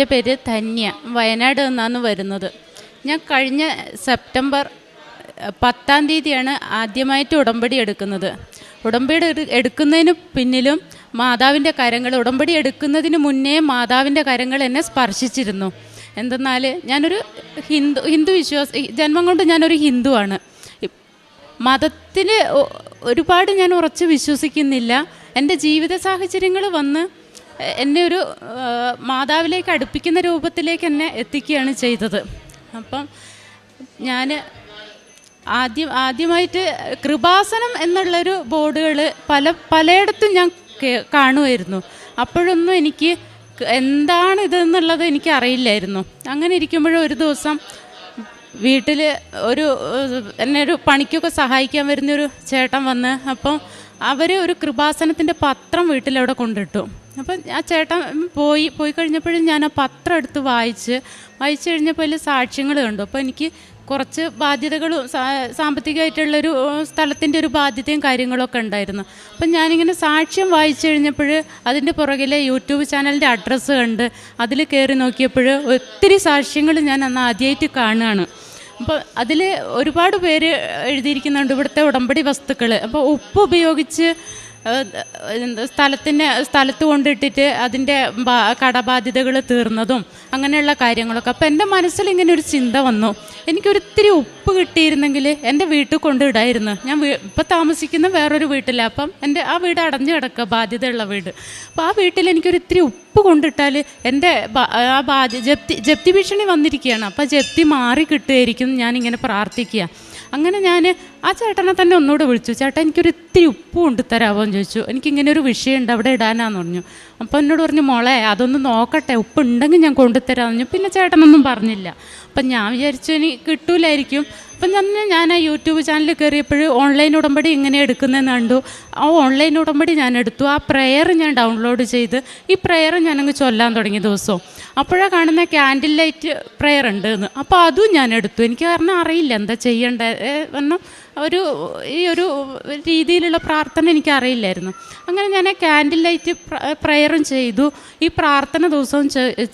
എന്റെ പേര് ധന്യ. വയനാട് നിന്നാണ് വരുന്നത്. ഞാൻ കഴിഞ്ഞ സെപ്റ്റംബർ പത്താം തീയതിയാണ് ആദ്യമായിട്ട് ഉടമ്പടി എടുക്കുന്നത്. ഉടമ്പടി എടു- എടുക്കുന്നതിന് പിന്നിലും മാതാവിന്റെ കരങ്ങൾ ഉടമ്പടി എടുക്കുന്നതിന് മുന്നേ മാതാവിന്റെ കരങ്ങൾ എന്നെ സ്പർശിച്ചിരുന്നു. എന്തെന്നാൽ ഞാനൊരു ഹിന്ദു ഹിന്ദു വിശ്വാസ ജന്മം കൊണ്ട് ഞാനൊരു ഹിന്ദുവാണ്. മതത്തിൽ ഒരുപാട് ഞാൻ ഉറച്ച് വിശ്വസിക്കുന്നില്ല. എന്റെ ജീവിത സാഹചര്യങ്ങൾ വന്ന് എന്നെ ഒരു മാതാവിലേക്ക് അടുപ്പിക്കുന്ന രൂപത്തിലേക്ക് എന്നെ എത്തിക്കുകയാണ് ചെയ്തത്. അപ്പം ഞാൻ ആദ്യം ആദ്യമായിട്ട് കൃപാസനം എന്നുള്ളൊരു ബോർഡുകൾ പല പലയിടത്തും ഞാൻ കാണുമായിരുന്നു. അപ്പോഴൊന്നും എനിക്ക് എന്താണ് ഇതെന്നുള്ളത് എനിക്ക് അറിയില്ലായിരുന്നു. അങ്ങനെ ഇരിക്കുമ്പോഴും ഒരു ദിവസം വീട്ടിൽ ഒരു എന്നെ ഒരു പണിക്കൊക്കെ സഹായിക്കാൻ വരുന്നൊരു ചേട്ടൻ വന്ന് അപ്പം അവർ ഒരു കൃപാസനത്തിന്റെ പത്രം വീട്ടിലവിടെ കൊണ്ടിട്ടു. അപ്പം ആ ചേട്ടൻ പോയി പോയി കഴിഞ്ഞപ്പോഴും ഞാൻ ആ പത്രം എടുത്ത് വായിച്ച് വായിച്ചു കഴിഞ്ഞപ്പോൾ അതിൽ സാക്ഷ്യങ്ങൾ കണ്ടു. അപ്പോൾ എനിക്ക് കുറച്ച് ബാധ്യതകളും സാമ്പത്തികമായിട്ടുള്ളൊരു സ്ഥലത്തിന്റെ ഒരു ബാധ്യതയും കാര്യങ്ങളൊക്കെ ഉണ്ടായിരുന്നു. അപ്പം ഞാനിങ്ങനെ സാക്ഷ്യം വായിച്ചു കഴിഞ്ഞപ്പോൾ അതിന്റെ പുറകിലെ യൂട്യൂബ് ചാനലിന്റെ അഡ്രസ്സ് കണ്ട് അതിൽ കയറി നോക്കിയപ്പോൾ ഒത്തിരി സാക്ഷ്യങ്ങൾ ഞാൻ അന്ന് ആദ്യമായിട്ട് കാണുകയാണ്. അപ്പോൾ അതിൽ ഒരുപാട് പേര് എഴുതിയിരിക്കുന്നുണ്ട് ഇവിടുത്തെ ഉടമ്പടി വസ്തുക്കൾ. അപ്പോൾ ഉപ്പ് ഉപയോഗിച്ച് സ്ഥലത്തിന് സ്ഥലത്ത് കൊണ്ടിട്ടിട്ട് അതിന്റെ കടബാധ്യതകൾ തീർന്നതും അങ്ങനെയുള്ള കാര്യങ്ങളൊക്കെ. അപ്പോൾ എന്റെ മനസ്സിൽ ഇങ്ങനെ ഒരു ചിന്ത വന്നു. എനിക്കൊരിത്തിരി ഉപ്പ് കിട്ടിയിരുന്നെങ്കിൽ എന്റെ വീട്ടിൽ കൊണ്ടിടായിരുന്നു ഞാൻ ഇപ്പം താമസിക്കുന്ന വേറൊരു വീട്ടിലാണ് അപ്പം എന്റെ ആ വീട് അടഞ്ഞു കിടക്കുക ബാധ്യതയുള്ള വീട്. അപ്പോൾ ആ വീട്ടിൽ എനിക്കൊരിത്തിരി ഉപ്പ് കൊണ്ടിട്ടാൽ എന്റെ ആ ബാധ്യ ജപ്തി ജപ്തി ഭീഷണി വന്നിരിക്കുകയാണ്. അപ്പോൾ ജപ്തി മാറി കിട്ടുമായിരിക്കും ഞാനിങ്ങനെ പ്രാർത്ഥിക്കുക. അങ്ങനെ ഞാൻ ആ ചേട്ടനെ തന്നെ ഒന്നുകൂടെ വിളിച്ചു. ചേട്ടാ എനിക്കൊരു ഇത്തിരി ഉപ്പ് കൊണ്ട് തരാമോ എന്ന് ചോദിച്ചു. എനിക്കിങ്ങനെ ഒരു വിഷയമുണ്ട് അവിടെ ഇടാനാന്ന് പറഞ്ഞു. അപ്പോൾ എന്നോട് പറഞ്ഞു മോളെ അതൊന്ന് നോക്കട്ടെ ഉപ്പ് ഉണ്ടെങ്കിൽ ഞാൻ കൊണ്ടുതരാമെന്ന് പറഞ്ഞു. പിന്നെ ചേട്ടനൊന്നും പറഞ്ഞില്ല. അപ്പം ഞാൻ വിചാരിച്ചു ഇനി കിട്ടൂലായിരിക്കും. അപ്പം തന്നെ ഞാൻ ആ യൂട്യൂബ് ചാനൽ കയറിയപ്പോൾ ഓൺലൈൻ ഉടമ്പടി ഇങ്ങനെ എടുക്കുന്നതെന്ന് കണ്ടു. ആ ഓൺലൈൻ ഉടമ്പടി ഞാൻ എടുത്തു. ആ പ്രെയർ ഞാൻ ഡൗൺലോഡ് ചെയ്ത് ഈ പ്രെയർ ഞാനങ്ങ് ചൊല്ലാൻ തുടങ്ങിയ ദിവസവും. അപ്പോഴാണ് കാണുന്ന ക്യാൻഡിൽ ലൈറ്റ് പ്രെയർ ഉണ്ട് എന്ന് അപ്പോൾ അതും ഞാൻ എടുത്തു. എനിക്ക് കാരണം അറിയില്ല എന്താ ചെയ്യേണ്ടത് കാരണം ഒരു ഈ ഒരു രീതിയിലുള്ള പ്രാർത്ഥന എനിക്ക് അറിയില്ലായിരുന്നു അങ്ങനെ ഞാൻ ക്യാൻഡിൽ ലൈറ്റ് പ്രെയറും ചെയ്തു. ഈ പ്രാർത്ഥന ദിവസവും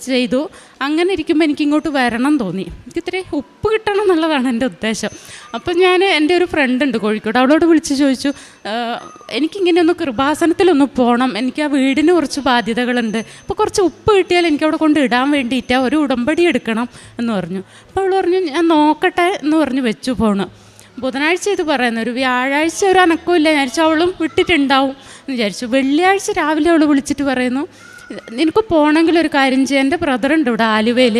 ചെയ്തു. അങ്ങനെ ഇരിക്കുമ്പോൾ എനിക്ക് ഇങ്ങോട്ട് വരണം തോന്നി. എനിക്ക് ഉപ്പ് കിട്ടണം എന്നുള്ളതാണ് എന്റെ ഉദ്ദേശം. അപ്പം ഞാൻ എന്റെ ഒരു ഫ്രണ്ട് ഉണ്ട് കോഴിക്കോട്. അവളോട് വിളിച്ച് ചോദിച്ചു "ആഹ്, എനിക്കിങ്ങനെ ഒന്ന് കൃപാസനത്തിലൊന്ന് പോകണം എനിക്ക് ആ വീടിന് കുറച്ച് ബാധ്യതകളുണ്ട്. അപ്പോൾ കുറച്ച് ഉപ്പ് കിട്ടിയാൽ എനിക്ക് അവിടെ കൊണ്ട് ഇടാൻ വേണ്ടിയിട്ട് ഒരു ഉടമ്പടി എടുക്കണം എന്ന് പറഞ്ഞു. അപ്പോൾ അവൾ പറഞ്ഞു ഞാൻ നോക്കട്ടെ എന്ന് പറഞ്ഞു വെച്ചു ഫോണ് ബുധനാഴ്ച ഇത് പറയുന്നു. ഒരു വ്യാഴാഴ്ച ഒരു അനക്കമില്ല വിചാരിച്ചു അവളും വിട്ടിട്ടുണ്ടാവും എന്ന് വിചാരിച്ചു. വെള്ളിയാഴ്ച രാവിലെ അവൾ വിളിച്ചിട്ട് പറയുന്നു നിനക്ക് പോകണമെങ്കിൽ ഒരു കാര്യം ചെയ്യാം. എന്റെ ബ്രദറുണ്ട് ഇവിടെ ആലുവയിൽ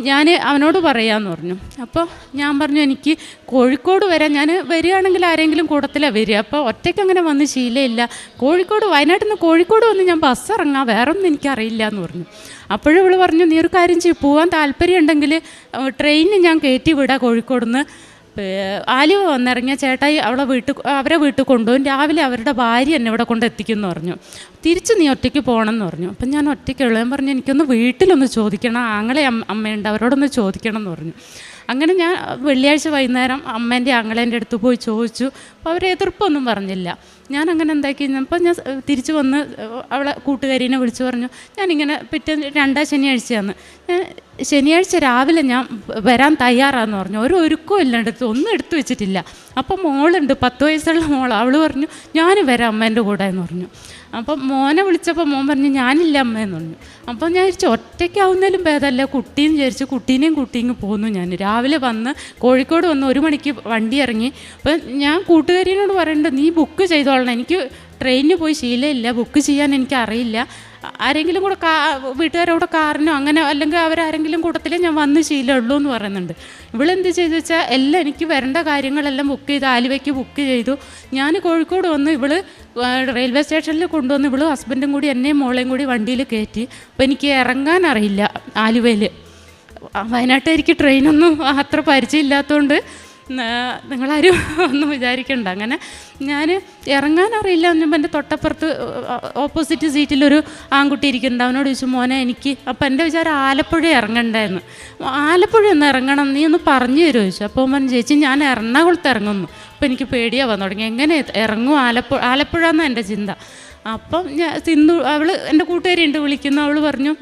ഞാൻ അവനോട് പറയാമെന്ന് പറഞ്ഞു. അപ്പോൾ ഞാൻ പറഞ്ഞു എനിക്ക് കോഴിക്കോട് വരാം. ഞാൻ വരികയാണെങ്കിൽ ആരെങ്കിലും കൂട്ടത്തിലാണ് വരിക. അപ്പോൾ ഒറ്റയ്ക്ക് അങ്ങനെ വന്ന് ശീലമില്ല കോഴിക്കോട് വയനാട്ടിൽ നിന്ന് കോഴിക്കോട് വന്ന് ഞാൻ ബസ് ഇറങ്ങാം. വേറെ ഒന്നും എനിക്കറിയില്ല എന്ന് പറഞ്ഞു. അപ്പോഴും ഇവൾ പറഞ്ഞു നീ ഒരു കാര്യം ചെയ്യും. പോകാൻ താല്പര്യം ഉണ്ടെങ്കിൽ ട്രെയിനിന് ഞാൻ കയറ്റി വിടാം കോഴിക്കോട് നിന്ന് ആലുവ വന്നിറങ്ങിയ ചേട്ടായി അവളെ വീട്ടിൽ അവരെ വീട്ടിൽ കൊണ്ടുപോകും രാവിലെ അവരുടെ ഭാര്യ എന്നെ ഇവിടെ കൊണ്ട് എത്തിക്കുമെന്ന് പറഞ്ഞു. തിരിച്ച് നീ ഒറ്റയ്ക്ക് പോകണം എന്ന് പറഞ്ഞു. അപ്പം ഞാൻ ഒറ്റയ്ക്ക് ഞാൻ പറഞ്ഞു എനിക്കൊന്ന് വീട്ടിലൊന്ന് ചോദിക്കണം ആങ്ങളെ അമ്മ- അമ്മയുണ്ട് അവരോടൊന്ന് ചോദിക്കണം എന്ന് പറഞ്ഞു. അങ്ങനെ ഞാൻ വെള്ളിയാഴ്ച വൈകുന്നേരം അമ്മേന്റെ അങ്ങളേന്റെ അടുത്ത് പോയി ചോദിച്ചു. അപ്പോൾ അവർ എതിർപ്പൊന്നും പറഞ്ഞില്ല. ഞാൻ അങ്ങനെ എന്താക്കി അപ്പോൾ ഞാൻ തിരിച്ചു വന്ന് അവളെ കൂട്ടുകാരീനെ വിളിച്ചു പറഞ്ഞു ഞാനിങ്ങനെ പിറ്റേ രണ്ടാം ശനിയാഴ്ചയാണ്. ഞാൻ ശനിയാഴ്ച രാവിലെ ഞാൻ വരാൻ തയ്യാറാന്ന് പറഞ്ഞു. ഒരു ഒരുക്കും ഇല്ല എടുത്ത് ഒന്നും എടുത്തു വെച്ചിട്ടില്ല. അപ്പം മോളുണ്ട് പത്ത് വയസ്സുള്ള മോൾ അവൾ പറഞ്ഞു ഞാൻ വരാം അമ്മേന്റെ കൂടെ എന്ന് പറഞ്ഞു. അപ്പം മോനെ വിളിച്ചപ്പോൾ മോൻ പറഞ്ഞു ഞാനില്ല അമ്മയെന്ന് പറഞ്ഞു. അപ്പം ഞാൻ വിചാരിച്ചു ഒറ്റയ്ക്കാവുന്നതിലും ഭേദമല്ല. കുട്ടീന്ന് വിചാരിച്ചു കുട്ടീനെയും കുട്ടീങ്ങ് പോന്നു ഞാൻ. രാവിലെ വന്ന് കോഴിക്കോട് വന്ന് ഒരു മണിക്ക് വണ്ടി ഇറങ്ങി. അപ്പം ഞാൻ കൂട്ടുകാരിനോട് പറയേണ്ടത് നീ ബുക്ക് ചെയ്തോളണം. എനിക്ക് ട്രെയിനിന് പോയി ശീലമില്ല. ബുക്ക് ചെയ്യാൻ എനിക്ക് അറിയില്ല. ആരെങ്കിലും കൂടെ കാ വീട്ടുകാരോട് കാറിനോ അങ്ങനെ അല്ലെങ്കിൽ അവരാരെങ്കിലും കൂട്ടത്തിലേ ഞാൻ വന്ന് ശീലമുള്ളൂ എന്ന് പറയുന്നുണ്ട്. ഇവളെന്ത് ചെയ്തു വെച്ചാൽ എല്ലാം എനിക്ക് വരേണ്ട കാര്യങ്ങളെല്ലാം ബുക്ക് ചെയ്ത് ആലുവയ്ക്ക് ബുക്ക് ചെയ്തു. ഞാൻ കോഴിക്കോട് വന്ന് ഇവൾ റെയിൽവേ സ്റ്റേഷനിൽ കൊണ്ടുവന്ന് ഇവൾ ഹസ്ബൻഡും കൂടി എന്നെയും മോളെയും കൂടി വണ്ടിയിൽ കയറ്റി. അപ്പോൾ എനിക്ക് ഇറങ്ങാൻ അറിയില്ല ആലുവയിൽ വയനാട്ടുകാരിക്ക് ട്രെയിനൊന്നും അത്ര പരിചയമില്ലാത്തതുകൊണ്ട് നിങ്ങളാരും ഒന്നും വിചാരിക്കണ്ട. അങ്ങനെ ഞാൻ ഇറങ്ങാൻ അറിയില്ല എന്നപ്പോൾ എന്റെ തൊട്ടപ്പുറത്ത് ഓപ്പോസിറ്റ് സീറ്റിലൊരു ആൺകുട്ടി ഇരിക്കുന്നുണ്ട്. അവനോട് ചോദിച്ചു മോനെ എനിക്ക് അപ്പം എന്റെ വിചാരം ആലപ്പുഴ ഇറങ്ങണ്ടായിരുന്നു ആലപ്പുഴ ഒന്ന് ഇറങ്ങണം നീ ഒന്ന് പറഞ്ഞു തരുമോ? ചോദിച്ചു. അപ്പോൾ മോൻ ചേച്ചി ഞാൻ എറണാകുളത്ത് ഇറങ്ങുന്നു. അപ്പോൾ എനിക്ക് പേടിയാവാൻ തുടങ്ങി എങ്ങനെ ഇറങ്ങും? ആലപ്പുഴ ആലപ്പുഴ എന്നാണ് എന്റെ ചിന്ത. അപ്പം ഞാൻ സിന്ധു അവൾ എന്റെ കൂട്ടുകാരി ഉണ്ട് വിളിക്കുന്നു. അവൾ പറഞ്ഞു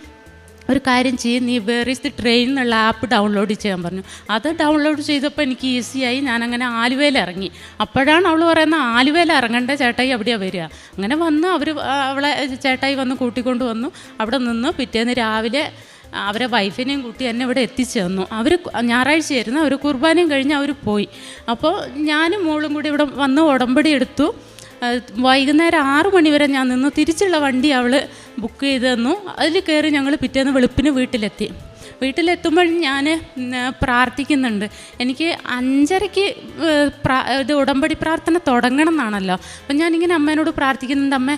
ഒരു കാര്യം ചെയ്യും നീ വേർ ദി ട്രെയിൻ എന്നുള്ള ആപ്പ് ഡൗൺലോഡ് ചെയ്യാൻ പറഞ്ഞു. അത് ഡൗൺലോഡ് ചെയ്തപ്പോൾ എനിക്ക് ഈസിയായി ഞാനങ്ങനെ ആലുവയിൽ ഇറങ്ങി. അപ്പോഴാണ് അവൾ പറയുന്നത് ആലുവയിൽ ഇറങ്ങേണ്ട ചേട്ടായി അവിടെയാണ് വരിക? അങ്ങനെ വന്ന് അവർ അവളെ ചേട്ടായി വന്ന് കൂട്ടിക്കൊണ്ട് വന്നു. അവിടെ നിന്ന് പിറ്റേന്ന് രാവിലെ അവരെ വൈഫിനെയും കൂട്ടി എന്നെ ഇവിടെ എത്തിച്ചു തന്നു അവർ ഞായറാഴ്ചയായിരുന്നു അവർ കുർബാനയും കഴിഞ്ഞ് അവർ പോയി. അപ്പോൾ ഞാനും മോളും കൂടി ഇവിടെ വന്ന് ഉടമ്പടി എടുത്തു. വൈകുന്നേരം ആറു മണിവരെ ഞാൻ നിന്നു. തിരിച്ചുള്ള വണ്ടി അവൾ ബുക്ക് ചെയ്ത് തന്നു. അതിൽ കയറി ഞങ്ങൾ പിറ്റേന്ന് വെളുപ്പിന് വീട്ടിലെത്തി. വീട്ടിലെത്തുമ്പോൾ ഞാൻ പ്രാർത്ഥിക്കുന്നുണ്ട്. എനിക്ക് അഞ്ചരയ്ക്ക് ഇത് ഉടമ്പടി പ്രാർത്ഥന തുടങ്ങണം എന്നാണല്ലോ. അപ്പം ഞാനിങ്ങനെ അമ്മേനോട് പ്രാർത്ഥിക്കുന്നുണ്ട് അമ്മ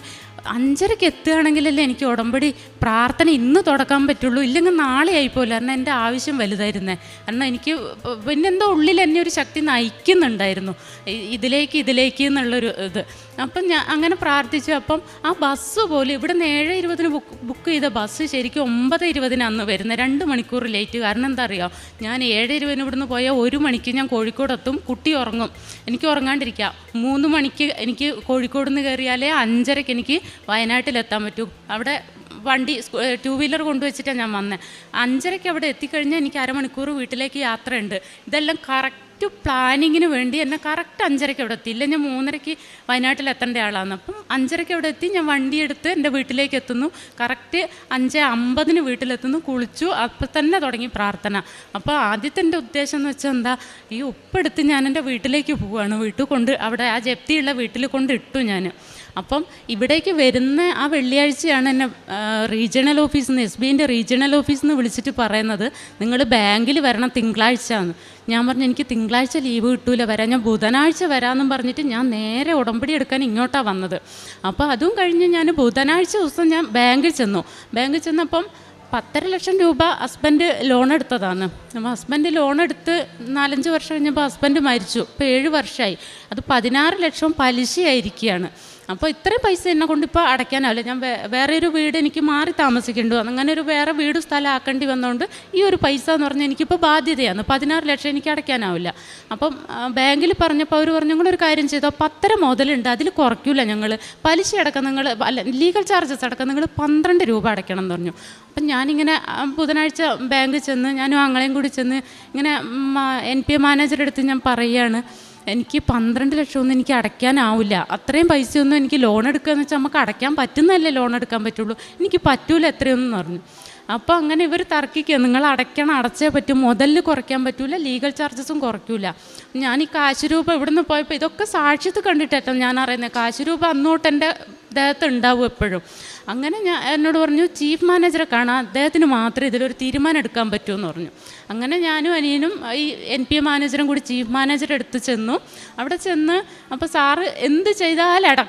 അഞ്ചരയ്ക്ക് എത്തുകയാണെങ്കിലല്ലേ എനിക്ക് ഉടമ്പടി പ്രാർത്ഥന ഇന്ന് തുടക്കാൻ പറ്റുള്ളൂ. ഇല്ലെങ്കിൽ നാളെ ആയിപ്പോയില്ല കാരണം എന്റെ ആവശ്യം വലുതായിരുന്നേ. കാരണം എനിക്ക് പിന്നെന്തോ ഉള്ളിൽ എന്നെ ഒരു ശക്തി നയിക്കുന്നുണ്ടായിരുന്നു. ഇതിലേക്ക് ഇതിലേക്ക് എന്നുള്ളൊരു ഇത്. അപ്പം ഞാൻ അങ്ങനെ പ്രാർത്ഥിച്ചു. അപ്പം ആ ബസ് പോലും ഇവിടെ നിന്ന് ഏഴ് ഇരുപതിന് ബുക്ക് ബുക്ക് ചെയ്ത ബസ് ശരിക്കും ഒമ്പത് ഇരുപതിന് അന്ന് വരുന്നത് രണ്ട് മണിക്കൂർ ലേറ്റ് കാരണം എന്താ അറിയോ ഞാൻ ഏഴ് ഇരുപതിന് ഇവിടുന്ന് പോയാൽ ഒരു മണിക്ക് ഞാൻ കോഴിക്കോടെത്തും. കുട്ടി ഉറങ്ങും. എനിക്ക് ഉറങ്ങാണ്ടിരിക്കാം. മൂന്ന് മണിക്ക് എനിക്ക് കോഴിക്കോട് നിന്ന് കയറിയാലേ അഞ്ചരയ്ക്ക് എനിക്ക് വയനാട്ടിലെത്താൻ പറ്റൂ. അവിടെ വണ്ടി ടു വീലർ കൊണ്ടുവച്ചിട്ടാണ് ഞാൻ വന്നത് അഞ്ചരയ്ക്ക് അവിടെ എത്തിക്കഴിഞ്ഞാൽ എനിക്ക് അരമണിക്കൂർ വീട്ടിലേക്ക് യാത്രയുണ്ട്. ഇതെല്ലാം കറക്റ്റ് പ്ലാനിങ്ങിന് വേണ്ടി എന്നെ കറക്റ്റ് അഞ്ചരയ്ക്ക് അവിടെ എത്തി. ഇല്ല ഞാൻ മൂന്നരയ്ക്ക് വയനാട്ടിൽ എത്തേണ്ട ആളാണ്. അപ്പം അഞ്ചരയ്ക്ക് അവിടെ എത്തി. ഞാൻ വണ്ടി എടുത്ത് എന്റെ വീട്ടിലേക്ക് എത്തുന്നു. കറക്റ്റ് അഞ്ച് അമ്പതിന് വീട്ടിലെത്തുന്നു. കുളിച്ചു. അപ്പം തന്നെ തുടങ്ങി പ്രാർത്ഥന. അപ്പോൾ ആദ്യത്തെ എന്റെ ഉദ്ദേശം എന്ന് വെച്ചാൽ എന്താ? ഈ ഉപ്പെടുത്ത് ഞാൻ എന്റെ വീട്ടിലേക്ക് പോവുകയാണ് വീട്ടിൽ കൊണ്ട് അവിടെ ആ ജപ്തിയുള്ള വീട്ടിൽ കൊണ്ട് ഇട്ടു ഞാൻ. അപ്പം ഇവിടേക്ക് വരുന്ന ആ വെള്ളിയാഴ്ചയാണ് എന്നെ റീജിയണൽ ഓഫീസിൽ നിന്ന് എസ് ബിന്റെ റീജിയണൽ ഓഫീസിൽ നിന്ന് വിളിച്ചിട്ട് പറയുന്നത് നിങ്ങൾ ബാങ്കിൽ വരണം തിങ്കളാഴ്ച എന്ന് ഞാൻ പറഞ്ഞു എനിക്ക് തിങ്കളാഴ്ച ലീവ് കിട്ടൂല വരാം. ഞാൻ ബുധനാഴ്ച വരാമെന്നും പറഞ്ഞിട്ട് ഞാൻ നേരെ ഉടമ്പടി എടുക്കാൻ ഇങ്ങോട്ടാണ് വന്നത്. അപ്പോൾ അതും കഴിഞ്ഞ് ഞാൻ ബുധനാഴ്ച ദിവസം ഞാൻ ബാങ്കിൽ ചെന്നു. ബാങ്കിൽ ചെന്നപ്പം പത്തര ലക്ഷം രൂപ ഹസ്ബൻഡ് ലോൺ എടുത്തതാണ്. അപ്പോൾ ഹസ്ബൻഡ് ലോൺ എടുത്ത് നാലഞ്ച് വർഷം കഴിഞ്ഞപ്പോൾ ഹസ്ബൻഡ് മരിച്ചു. ഇപ്പോൾ ഏഴ് വർഷമായി അത് പതിനാറ് ലക്ഷം പലിശയായിരിക്കുകയാണ്. അപ്പോൾ ഇത്രയും പൈസ എന്നെ കൊണ്ട് ഇപ്പോൾ അടയ്ക്കാനാവില്ല. ഞാൻ വേറെ ഒരു വീട് എനിക്ക് മാറി താമസിക്കേണ്ടി വന്നു. അങ്ങനെ ഒരു വേറെ വീട് സ്ഥലം ആക്കേണ്ടി വന്നതുകൊണ്ട് ഈ ഒരു പൈസ എന്ന് പറഞ്ഞാൽ എനിക്കിപ്പോൾ ബാധ്യതയാണ്. പതിനാറ് ലക്ഷം എനിക്ക് അടയ്ക്കാനാവില്ല. അപ്പം ബാങ്കിൽ പറഞ്ഞപ്പോൾ അവർ പറഞ്ഞു ഒരു കാര്യം ചെയ്തോ പത്തര മുതലുണ്ട്. അതിൽ കുറയ്ക്കില്ല ഞങ്ങൾ പലിശ അടക്കം നിങ്ങൾ അല്ല ലീഗൽ ചാർജസ് അടക്കം നിങ്ങൾ പന്ത്രണ്ട് രൂപ അടയ്ക്കണം എന്ന് പറഞ്ഞു. അപ്പം ഞാനിങ്ങനെ ബുധനാഴ്ച ബാങ്കിൽ ചെന്ന് ഞാനും ആങ്ങളെയും കൂടി ചെന്ന് ഇങ്ങനെ എൻ പി എ മാനേജറെടുത്ത് ഞാൻ പറയുകയാണ്. എനിക്ക് പന്ത്രണ്ട് ലക്ഷമൊന്നും എനിക്ക് അടയ്ക്കാനാവില്ല. അത്രയും പൈസയൊന്നും എനിക്ക് ലോൺ എടുക്കുകയെന്ന് വെച്ചാൽ നമുക്ക് അടയ്ക്കാൻ പറ്റുന്നതല്ലേ ലോൺ എടുക്കാൻ പറ്റുള്ളൂ. എനിക്ക് പറ്റൂല എത്രയൊന്നും പറഞ്ഞു. അപ്പോൾ അങ്ങനെ ഇവർ തർക്കിക്കുക. നിങ്ങൾ അടയ്ക്കണം അടച്ചേ പറ്റും. മുതലിൽ കുറയ്ക്കാൻ പറ്റൂല ലീഗൽ ചാർജസും കുറയ്ക്കൂല. ഞാൻ ഈ കാശ് രൂപ ഇവിടുന്ന് പോയപ്പോൾ ഇതൊക്കെ സാക്ഷ്യത്ത് കണ്ടിട്ടോ ഞാൻ അറിയുന്നത് കാശ് രൂപ അന്നോട്ട് എന്റെ ദേഹത്ത് ഉണ്ടാവും എപ്പോഴും. അങ്ങനെ ഞാൻ എന്നോട് പറഞ്ഞു ചീഫ് മാനേജറെ കാണാൻ അദ്ദേഹത്തിന് മാത്രമേ ഇതിലൊരു തീരുമാനം എടുക്കാൻ പറ്റൂ എന്ന് പറഞ്ഞു. അങ്ങനെ ഞാനും അനിയനും ഈ എൻ പി എ മാനേജറും കൂടി ചീഫ് മാനേജറെ അടുത്ത് ചെന്നു. അവിടെ ചെന്ന് അപ്പോൾ സാറ് എന്ത് ചെയ്താലും അട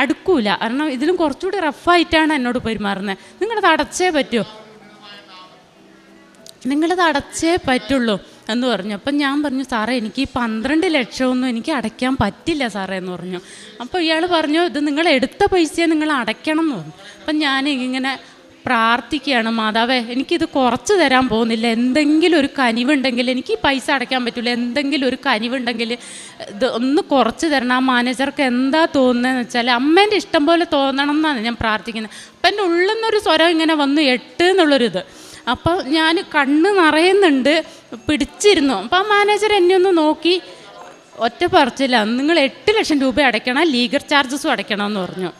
അടുക്കൂല. കാരണം ഇതിലും കുറച്ചുകൂടി റഫായിട്ടാണ് എന്നോട് പെരുമാറുന്നത് നിങ്ങളത് അടച്ചേ പറ്റുമോ നിങ്ങളത് അടച്ചേ പറ്റുള്ളൂ. എന്ന് പറഞ്ഞു. അപ്പം ഞാൻ പറഞ്ഞു സാറേ എനിക്ക് ഈ പന്ത്രണ്ട് ലക്ഷമൊന്നും എനിക്ക് അടയ്ക്കാൻ പറ്റില്ല സാറേ എന്ന് പറഞ്ഞു. അപ്പോൾ ഇയാൾ പറഞ്ഞു ഇത് നിങ്ങൾ എടുത്ത പൈസയെ നിങ്ങൾ അടയ്ക്കണം എന്ന് പറഞ്ഞു. അപ്പം ഞാൻ ഇങ്ങനെ പ്രാർത്ഥിക്കുകയാണ് മാതാവേ എനിക്കിത് കുറച്ച് തരാൻ പോകുന്നില്ല. എന്തെങ്കിലും ഒരു കനിവുണ്ടെങ്കിൽ എനിക്ക് ഈ പൈസ അടയ്ക്കാൻ പറ്റില്ല എന്തെങ്കിലും ഒരു കനിവുണ്ടെങ്കിൽ ഇത് ഒന്ന് കുറച്ച് തരണം. ആ മാനേജർക്ക് എന്താ തോന്നുന്നതെന്ന് വെച്ചാൽ അമ്മേന്റെ ഇഷ്ടം പോലെ തോന്നണം എന്നാണ് ഞാൻ പ്രാർത്ഥിക്കുന്നത്. അപ്പം എന്റെ ഉള്ളിൽ നിന്നൊരു സ്വരം ഇങ്ങനെ വന്നു എട്ട് എന്നുള്ളൊരിത്. അപ്പോൾ ഞാൻ കണ്ണ് നിറയുന്നുണ്ട് പിടിച്ചിരുന്നു. അപ്പോൾ ആ മാനേജർ എന്നെ ഒന്ന് നോക്കി. ഒറ്റ പറച്ചില്ല നിങ്ങൾ എട്ട് ലക്ഷം രൂപ അടയ്ക്കണം ലീഗൽ ചാർജസും അടയ്ക്കണം എന്ന് പറഞ്ഞു.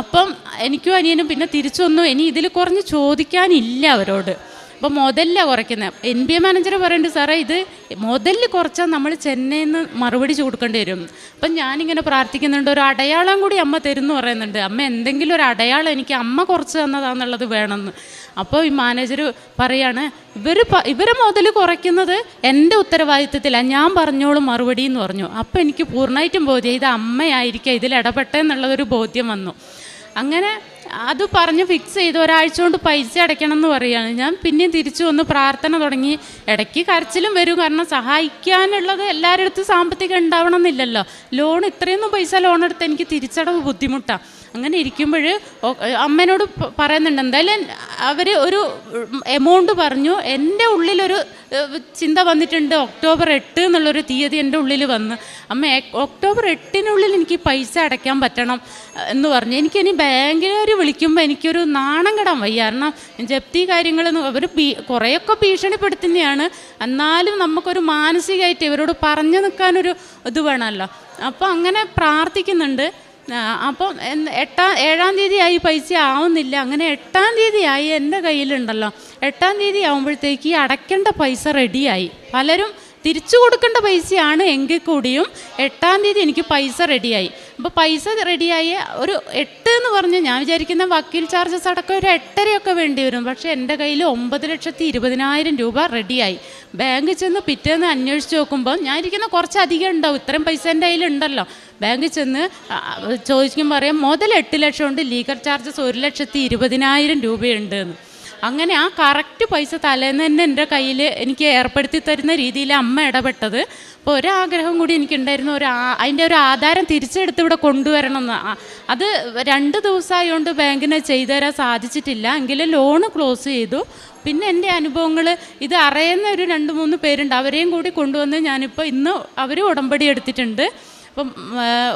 അപ്പം എനിക്കും അനിയനും പിന്നെ തിരിച്ചു വന്നു. ഇനി ഇതിൽ കുറഞ്ഞ് ചോദിക്കാനില്ല അവരോട്. അപ്പോൾ മുതലില്ല കുറയ്ക്കുന്നത് എൻ ബി എ മാനേജർ പറയുന്നുണ്ട് സാറേ ഇത് മുതലിൽ കുറച്ചാൽ നമ്മൾ ചെന്നൈയിൽ നിന്ന് മറുപടി കൊടുക്കേണ്ടി വരും. അപ്പം ഞാനിങ്ങനെ പ്രാർത്ഥിക്കുന്നുണ്ട് ഒരു അടയാളം കൂടി അമ്മ തരുന്നു പറയുന്നുണ്ട്. അമ്മ എന്തെങ്കിലും ഒരു അടയാളം എനിക്ക് അമ്മ കുറച്ച് തന്നതാന്നുള്ളത് വേണമെന്ന്. അപ്പോൾ ഈ മാനേജർ പറയാണ് ഇവർ ഇവരെ മുതൽ കുറയ്ക്കുന്നത് എന്റെ ഉത്തരവാദിത്തത്തിലാണ് ഞാൻ പറഞ്ഞോളും മറുപടി എന്ന് പറഞ്ഞു. അപ്പോൾ എനിക്ക് പൂർണമായിട്ടും ബോധ്യം ഇത് അമ്മയായിരിക്കാം ഇതിൽ ഇടപെട്ടെന്നുള്ളതൊരു ബോധ്യം വന്നു. അങ്ങനെ അത് പറഞ്ഞ് ഫിക്സ് ചെയ്ത് ഒരാഴ്ച കൊണ്ട് പൈസ അടയ്ക്കണം എന്ന് പറയുകയാണ് ഞാൻ പിന്നെയും തിരിച്ചു വന്ന് പ്രാർത്ഥന തുടങ്ങി. ഇടയ്ക്ക് കരച്ചിലും വരും. കാരണം സഹായിക്കാനുള്ളത് എല്ലാവരുടെ അടുത്തും സാമ്പത്തികം ഉണ്ടാവണം എന്നില്ലല്ലോ ലോൺ ഇത്രയൊന്നും പൈസ ലോൺ എടുത്ത് എനിക്ക് തിരിച്ചടവ് ബുദ്ധിമുട്ടാണ് അങ്ങനെ ഇരിക്കുമ്പോൾ അമ്മേനോട് പറയുന്നുണ്ട് എന്തായാലും അവർ ഒരു എമൗണ്ട് പറഞ്ഞു എന്റെ ഉള്ളിലൊരു ചിന്ത വന്നിട്ടുണ്ട് ഒക്ടോബർ എട്ട് എന്നുള്ളൊരു തീയതി എന്റെ ഉള്ളിൽ വന്ന്. അമ്മ ഒക്ടോബർ എട്ടിനുള്ളിൽ എനിക്ക് പൈസ അടയ്ക്കാൻ പറ്റണം എന്ന് പറഞ്ഞു. എനിക്ക് ഇനി ബാങ്കുകാർ വിളിക്കുമ്പോൾ എനിക്കൊരു നാണം കെടാൻ വയ്യ. കാരണം ജപ്തി കാര്യങ്ങളൊന്നും അവർ ഭീ കുറേയൊക്കെ ഭീഷണിപ്പെടുത്തുന്നതാണ് എന്നാലും നമുക്കൊരു മാനസികമായിട്ട് ഇവരോട് പറഞ്ഞു നിൽക്കാനൊരു ഇത് വേണമല്ലോ. അപ്പോൾ അങ്ങനെ പ്രാർത്ഥിക്കുന്നുണ്ട്. ആ, അപ്പം എന്ന് എട്ടാം ഏഴാം തീയതി ആയി പൈസ ആവുന്നില്ല. അങ്ങനെ എട്ടാം തീയതി ആയി എന്റെ കയ്യിലുണ്ടല്ലോ. എട്ടാം തീയതി ആകുമ്പോഴത്തേക്ക് അടയ്ക്കേണ്ട പൈസ റെഡിയായി പലരും തിരിച്ചു കൊടുക്കേണ്ട പൈസയാണ് എങ്കിൽ കൂടിയും എട്ടാം തീയതി എനിക്ക് പൈസ റെഡിയായി. അപ്പോൾ പൈസ റെഡിയായി ഒരു എട്ട് എന്ന് പറഞ്ഞ് ഞാൻ വിചാരിക്കുന്ന വക്കീൽ ചാർജസ് അടക്കം ഒരു എട്ടരയൊക്കെ വേണ്ടി വരും. പക്ഷേ എന്റെ കയ്യിൽ ഒമ്പത് ലക്ഷത്തി ഇരുപതിനായിരം രൂപ റെഡിയായി. ബാങ്കിൽ ചെന്ന് പിറ്റേന്ന് അന്വേഷിച്ച് നോക്കുമ്പോൾ ഞാൻ ഇരിക്കുന്ന കുറച്ച് അധികം ഉണ്ടാവും. ഇത്രയും പൈസ എന്റെ കയ്യിലുണ്ടല്ലോ ബാങ്കിൽ ചെന്ന് ചോദിക്കുമ്പോൾ പറയാം മുതൽ എട്ട് ലക്ഷം ഉണ്ട് ലീഗൽ ചാർജസ് ഒരു ലക്ഷത്തി ഇരുപതിനായിരം രൂപയുണ്ട് എന്ന്. അങ്ങനെ ആ കറക്റ്റ് പൈസ തലേന്ന് തന്നെ എന്റെ കയ്യിൽ എനിക്ക് ഏർപ്പെടുത്തി തരുന്ന രീതിയിൽ അമ്മ ഇടപെട്ടത്. അപ്പോൾ ഒരാഗ്രഹം കൂടി എനിക്കുണ്ടായിരുന്നു. ഒരു അതിന്റെ ഒരു ആധാരം തിരിച്ചെടുത്ത് ഇവിടെ കൊണ്ടുവരണം എന്ന് അത് രണ്ട് ദിവസമായതുകൊണ്ട് ബാങ്കിന് ചെയ്തു തരാൻ സാധിച്ചിട്ടില്ല. എങ്കിലും ലോണ് ക്ലോസ് ചെയ്തു. പിന്നെ എന്റെ അനുഭവങ്ങൾ ഇത് അറിയുന്ന ഒരു രണ്ട് മൂന്ന് പേരുണ്ട്. അവരെയും കൂടി കൊണ്ടുവന്ന് ഞാനിപ്പോൾ ഇന്ന് അവർ ഉടമ്പടി എടുത്തിട്ടുണ്ട്. അപ്പം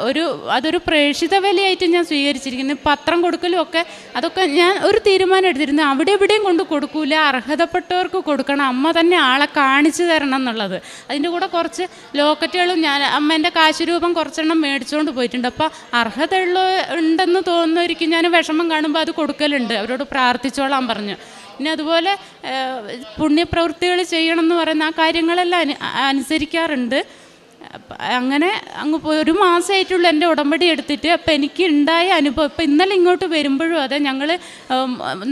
ഒരു അതൊരു പ്രേക്ഷിത വിലയായിട്ട് ഞാൻ സ്വീകരിച്ചിരിക്കുന്നു. പത്രം കൊടുക്കലും ഒക്കെ അതൊക്കെ ഞാൻ ഒരു തീരുമാനം എടുത്തിരുന്നു. അവിടെ എവിടെയും കൊണ്ട് കൊടുക്കൂല. അർഹതപ്പെട്ടവർക്ക് കൊടുക്കണം. അമ്മ തന്നെ ആളെ കാണിച്ചു തരണം എന്നുള്ളത്. അതിന്റെ കൂടെ കുറച്ച് ലോക്കറ്റുകളും ഞാൻ അമ്മേന്റെ കാശുരൂപം കുറച്ചെണ്ണം മേടിച്ചുകൊണ്ട് പോയിട്ടുണ്ട്. അപ്പോൾ അർഹതയുള്ള ഉണ്ടെന്ന് തോന്നുന്നവർക്ക് ഞാൻ വിഷമം കാണുമ്പോൾ അത് കൊടുക്കലുണ്ട്. അവരോട് പ്രാർത്ഥിച്ചോളാൻ പറഞ്ഞു. പിന്നെ അതുപോലെ പുണ്യപ്രവൃത്തികൾ ചെയ്യണം എന്ന് പറയുന്ന ആ കാര്യങ്ങളെല്ലാം അനുസരിക്കാറുണ്ട്. അങ്ങനെ അങ്ങ് പോയി. ഒരു മാസമായിട്ടുള്ള എന്റെ ഉടമ്പടി എടുത്തിട്ട്. അപ്പം എനിക്ക് ഉണ്ടായ അനുഭവം ഇപ്പം ഇന്നലെ ഇങ്ങോട്ട് വരുമ്പോഴും അതെ ഞങ്ങൾ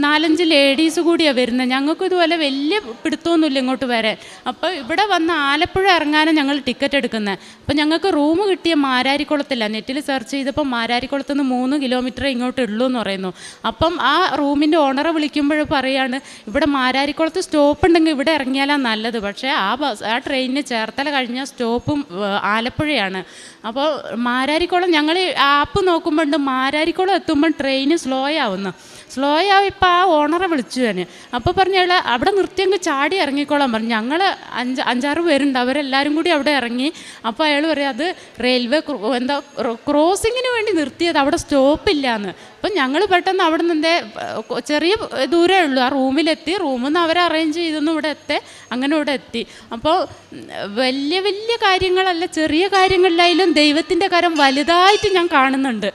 നാലഞ്ച് ലേഡീസ് കൂടിയാണ് വരുന്നത്. ഞങ്ങൾക്ക് ഇതുപോലെ വലിയ പിടുത്തമൊന്നുമില്ല ഇങ്ങോട്ട് വരാൻ. അപ്പോൾ ഇവിടെ വന്ന് ആലപ്പുഴ ഇറങ്ങാനും ഞങ്ങൾ ടിക്കറ്റ് എടുക്കുന്നത്. അപ്പം ഞങ്ങൾക്ക് റൂം കിട്ടിയ മാരാരിക്കുളത്തില്ല. നെറ്റിൽ സെർച്ച് ചെയ്തപ്പോൾ മാരാരിക്കുളത്ത് നിന്ന് മൂന്ന് കിലോമീറ്റർ ഇങ്ങോട്ട് ഉള്ളൂ എന്ന് പറയുന്നു. അപ്പം ആ റൂമിന്റെ ഓണറെ വിളിക്കുമ്പോൾ പറയാണ് ഇവിടെ മാരാരിക്കുളത്ത് സ്റ്റോപ്പ് ഉണ്ടെങ്കിൽ ഇവിടെ ഇറങ്ങിയാലാണ് നല്ലത്. പക്ഷേ ആ ബസ് ആ ട്രെയിനിന് ചേർത്തല കഴിഞ്ഞ സ്റ്റോപ്പും ആലപ്പുഴയാണ്. അപ്പോൾ മാരാരിക്കുളം ഞങ്ങൾ ആപ്പ് നോക്കുമ്പോണ്ട് മാരാരിക്കുളം എത്തുമ്പോൾ ട്രെയിൻ സ്ലോ ആവുന്നു. സ്ലോ ആയപ്പോൾ ആ ഓണറെ വിളിച്ചു ഞാൻ അപ്പോൾ പറഞ്ഞാൽ അവിടെ അവിടെ അങ്ങ് ചാടി ഇറങ്ങിക്കോളാൻ പറഞ്ഞു. ഞങ്ങൾ അഞ്ച് അഞ്ചാറ് പേരുണ്ട്. അവരെല്ലാവരും കൂടി അവിടെ ഇറങ്ങി. അപ്പോൾ അയാൾ പറയും അത് റെയിൽവേ എന്താ ക്രോസിങ്ങിന് വേണ്ടി നിർത്തിയത്. അവിടെ സ്റ്റോപ്പില്ല എന്ന് അപ്പം ഞങ്ങൾ പെട്ടെന്ന് അവിടെ നിന്ന് ചെറിയ ദൂരമേ ഉള്ളൂ. ആ റൂമിലെത്തി. റൂമിൽ നിന്ന് അവരെ അറേഞ്ച് ചെയ്തൊന്നും ഇവിടെ എത്തി. അങ്ങനെ ഇവിടെ എത്തി. അപ്പോൾ വലിയ വലിയ കാര്യങ്ങളല്ല ചെറിയ കാര്യങ്ങളിലായാലും ദൈവത്തിന്റെ കരം വലുതായിട്ട് ഞാൻ കാണുന്നുണ്ട്.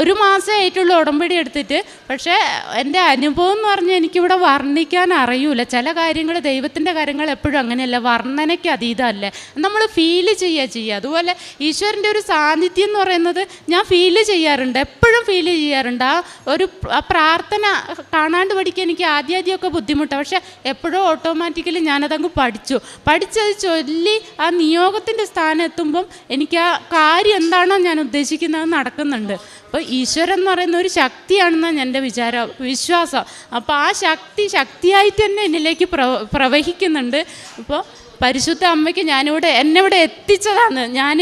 ഒരു മാസമേ ആയിട്ടുള്ളൂ ഉടമ്പടി എടുത്തിട്ട്. പക്ഷേ എന്റെ അനുഭവം എന്ന് പറഞ്ഞാൽ എനിക്കിവിടെ വർണിക്കാൻ അറിയൂല. ചില കാര്യങ്ങൾ ദൈവത്തിന്റെ കാര്യങ്ങൾ എപ്പോഴും അങ്ങനെയല്ല. വർണനയ്ക്ക് അതീതമല്ലേ. നമ്മൾ ഫീൽ ചെയ്യുക ചെയ്യുക. അതുപോലെ ഈശ്വരന്റെ ഒരു സാന്നിധ്യം എന്ന് പറയുന്നത് ഞാൻ ഫീൽ ചെയ്യാറുണ്ട്. എപ്പോഴും ഫീൽ ചെയ്യാറുണ്ട്. ആ ഒരു ആ പ്രാർത്ഥന കാണാണ്ട് പഠിക്കാൻ എനിക്ക് ആദ്യാദ്യമൊക്കെ ബുദ്ധിമുട്ടാണ് പക്ഷേ എപ്പോഴും ഓട്ടോമാറ്റിക്കലി ഞാനതങ്ങ് പഠിച്ചു. പഠിച്ചത് ചൊല്ലി ആ നിയോഗത്തിന്റെ സ്ഥാനം എത്തുമ്പം എനിക്ക് ആ കാര്യം എന്താണോ ഞാൻ ഉദ്ദേശിക്കുന്നത് നടക്കുന്നുണ്ട്. അപ്പോൾ ഈശ്വരൻ എന്ന് പറയുന്ന ഒരു ശക്തിയാണെന്നാണ് എന്റെ വിചാരം വിശ്വാസം. അപ്പോൾ ആ ശക്തി ശക്തിയായിട്ട് തന്നെ എന്നിലേക്ക് പ്രവ പ്രവഹിക്കുന്നുണ്ട്. അപ്പോൾ പരിശുദ്ധ അമ്മയ്ക്ക് ഞാനിവിടെ എന്നെ ഇവിടെ എത്തിച്ചതാണ്. ഞാൻ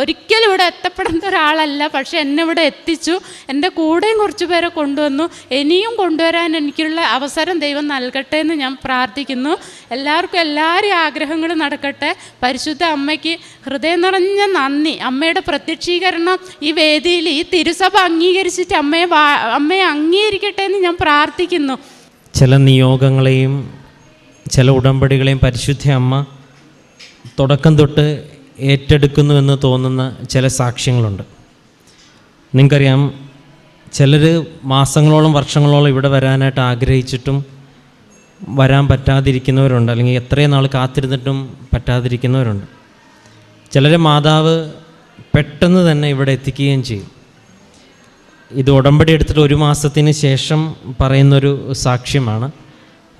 ഒരിക്കലും ഇവിടെ എത്തപ്പെടേണ്ട ഒരാളല്ല പക്ഷേ എന്നെ ഇവിടെ എത്തിച്ചു. എന്റെ കൂടെയും കുറച്ച് പേരെ കൊണ്ടുവന്നു. ഇനിയും കൊണ്ടുവരാൻ എനിക്കുള്ള അവസരം ദൈവം നൽകട്ടെ എന്ന് ഞാൻ പ്രാർത്ഥിക്കുന്നു. എല്ലാവർക്കും എല്ലാവരും ആഗ്രഹങ്ങളും നടക്കട്ടെ. പരിശുദ്ധ അമ്മയ്ക്ക് ഹൃദയം നിറഞ്ഞ നന്ദി. അമ്മയുടെ പ്രത്യക്ഷീകരണം ഈ വേദിയിൽ ഈ തിരുസഭ അംഗീകരിച്ചിട്ട് അമ്മയെ അമ്മയെ അംഗീകരിക്കട്ടെ എന്ന് ഞാൻ പ്രാർത്ഥിക്കുന്നു. ചില നിയോഗങ്ങളെയും ചില ഉടമ്പടികളെയും പരിശുദ്ധ അമ്മ തുടക്കം തൊട്ട് ഏറ്റെടുക്കുന്നുവെന്ന് തോന്നുന്ന ചില സാക്ഷ്യങ്ങളുണ്ട്. നിങ്ങൾക്കറിയാം ചിലർ മാസങ്ങളോളം വർഷങ്ങളോളം ഇവിടെ വരാനായിട്ട് ആഗ്രഹിച്ചിട്ടും വരാൻ പറ്റാതിരിക്കുന്നവരുണ്ട്. അല്ലെങ്കിൽ എത്രയും നാൾ കാത്തിരുന്നിട്ടും പറ്റാതിരിക്കുന്നവരുണ്ട്. ചിലരെ മാതാവ് പെട്ടെന്ന് തന്നെ ഇവിടെ എത്തിക്കുകയും ചെയ്യും. ഇത് ഉടമ്പടി എടുത്തിട്ട് ഒരു മാസത്തിന് ശേഷം പറയുന്നൊരു സാക്ഷ്യമാണ്.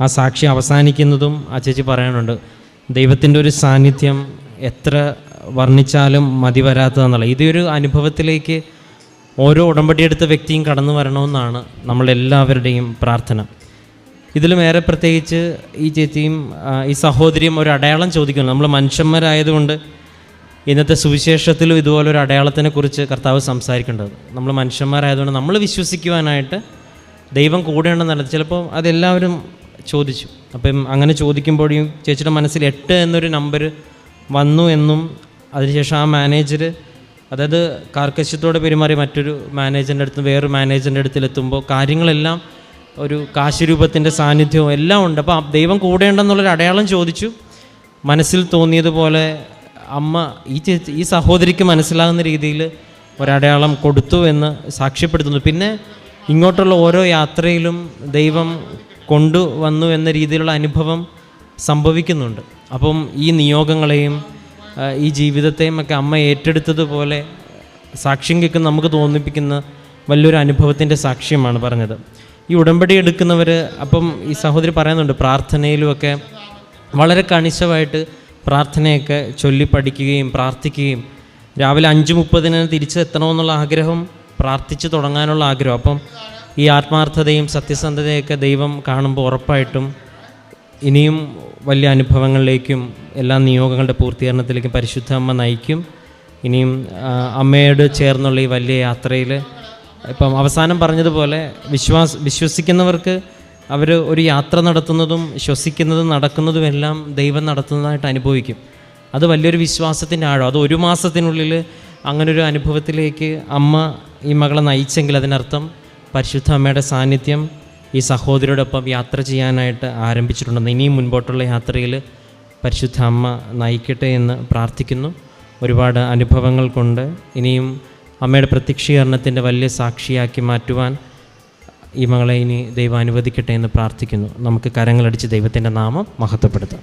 ആ സാക്ഷി അവസാനിക്കുന്നതും ആ ചേച്ചി പറയാനുണ്ട് ദൈവത്തിന്റെ ഒരു സാന്നിധ്യം എത്ര വർണിച്ചാലും മതി വരാത്തതെന്നുള്ള. ഇതൊരു അനുഭവത്തിലേക്ക് ഓരോ ഉടമ്പടി എടുത്ത വ്യക്തിയും കടന്നു വരണമെന്നാണ് നമ്മളെല്ലാവരുടെയും പ്രാർത്ഥന. ഇതിലും ഏറെ പ്രത്യേകിച്ച് ഈ ചേച്ചിയും ഈ സഹോദരിയും ഒരു അടയാളം ചോദിക്കുന്നു നമ്മൾ മനുഷ്യന്മാരായതുകൊണ്ട് ഇന്നത്തെ സുവിശേഷത്തിലും ഇതുപോലെ ഒരു അടയാളത്തിനെക്കുറിച്ച് കർത്താവ് സംസാരിക്കേണ്ടത്. നമ്മൾ മനുഷ്യന്മാരായതുകൊണ്ട് നമ്മൾ വിശ്വസിക്കുവാനായിട്ട് ദൈവം കൂടെയുണ്ടെന്നല്ല. ചിലപ്പോൾ അതെല്ലാവരും ചോദിച്ചു. അപ്പം അങ്ങനെ ചോദിക്കുമ്പോഴും ചേച്ചിയുടെ മനസ്സിൽ എട്ട് എന്നൊരു നമ്പർ വന്നു എന്നും അതിനുശേഷം ആ മാനേജർ അതായത് കാർക്കശ്യത്തോടെ പെരുമാറി മറ്റൊരു മാനേജറിന്റെ അടുത്ത് വേറൊരു മാനേജറിന്റെ അടുത്തിലെത്തുമ്പോൾ കാര്യങ്ങളെല്ലാം ഒരു കാശുരൂപത്തിന്റെ സാന്നിധ്യവും എല്ലാം ഉണ്ട്. അപ്പോൾ ദൈവം കൂടെയുണ്ടെന്നുള്ളൊരു അടയാളം ചോദിച്ചു. മനസ്സിൽ തോന്നിയതുപോലെ അമ്മ ഈ ചേച്ചി ഈ സഹോദരിക്ക് മനസ്സിലാകുന്ന രീതിയിൽ ഒരടയാളം കൊടുത്തു എന്ന് സാക്ഷ്യപ്പെടുത്തുന്നു. പിന്നെ ഇങ്ങോട്ടുള്ള ഓരോ യാത്രയിലും ദൈവം കൊണ്ടുവന്നു എന്ന രീതിയിലുള്ള അനുഭവം സംഭവിക്കുന്നുണ്ട്. അപ്പം ഈ നിയോഗങ്ങളെയും ഈ ജീവിതത്തെയും ഒക്കെ അമ്മ ഏറ്റെടുത്തതുപോലെ സാക്ഷ്യം കേൾക്കുന്ന നമുക്ക് തോന്നിപ്പിക്കുന്ന വലിയൊരു അനുഭവത്തിന്റെ സാക്ഷ്യമാണ് പറഞ്ഞത്. ഈ ഉടമ്പടി എടുക്കുന്നവർ അപ്പം ഈ സഹോദരി പറയുന്നുണ്ട് പ്രാർത്ഥനയിലുമൊക്കെ വളരെ കണിശമായിട്ട് പ്രാർത്ഥനയൊക്കെ ചൊല്ലി പഠിക്കുകയും പ്രാർത്ഥിക്കുകയും രാവിലെ അഞ്ച് മുപ്പതിന് തിരിച്ചെത്തണമെന്നുള്ള ആഗ്രഹം പ്രാർത്ഥിച്ച് തുടങ്ങാനുള്ള ആഗ്രഹം. അപ്പം ഈ ആത്മാർത്ഥതയും സത്യസന്ധതയൊക്കെ ദൈവം കാണുമ്പോൾ ഉറപ്പായിട്ടും ഇനിയും വലിയ അനുഭവങ്ങളിലേക്കും എല്ലാ നിയോഗങ്ങളുടെ പൂർത്തീകരണത്തിലേക്കും പരിശുദ്ധ അമ്മ നയിക്കും. ഇനിയും അമ്മയോട് ചേർന്നുള്ള ഈ വലിയ യാത്രയിൽ ഇപ്പം അവസാനം പറഞ്ഞതുപോലെ വിശ്വാസ വിശ്വസിക്കുന്നവർക്ക് അവർ ഒരു യാത്ര നടത്തുന്നതും ശ്വസിക്കുന്നതും നടക്കുന്നതും എല്ലാം ദൈവം നടത്തുന്നതായിട്ട് അനുഭവിക്കും. അത് വലിയൊരു വിശ്വാസത്തിന്റെ ആഴം. അത് ഒരു മാസത്തിനുള്ളിൽ അങ്ങനൊരു അനുഭവത്തിലേക്ക് അമ്മ ഈ മകളെ നയിച്ചെങ്കിൽ അതിനർത്ഥം പരിശുദ്ധ അമ്മയുടെ സാന്നിധ്യം ഈ സഹോദരിയോടൊപ്പം യാത്ര ചെയ്യാനായിട്ട് ആരംഭിച്ചിട്ടുണ്ടെന്ന് ഇനിയും മുൻപോട്ടുള്ള യാത്രയിൽ പരിശുദ്ധ അമ്മ നയിക്കട്ടെ എന്ന് പ്രാർത്ഥിക്കുന്നു. ഒരുപാട് അനുഭവങ്ങൾ കൊണ്ട് ഇനിയും അമ്മയുടെ പ്രത്യക്ഷീകരണത്തിന്റെ വലിയ സാക്ഷിയാക്കി മാറ്റുവാൻ ഈ മകളെ ഇനി ദൈവം അനുവദിക്കട്ടെ എന്ന് പ്രാർത്ഥിക്കുന്നു. നമുക്ക് കരങ്ങളടിച്ച് ദൈവത്തിന്റെ നാമം മഹത്വപ്പെടുത്താം.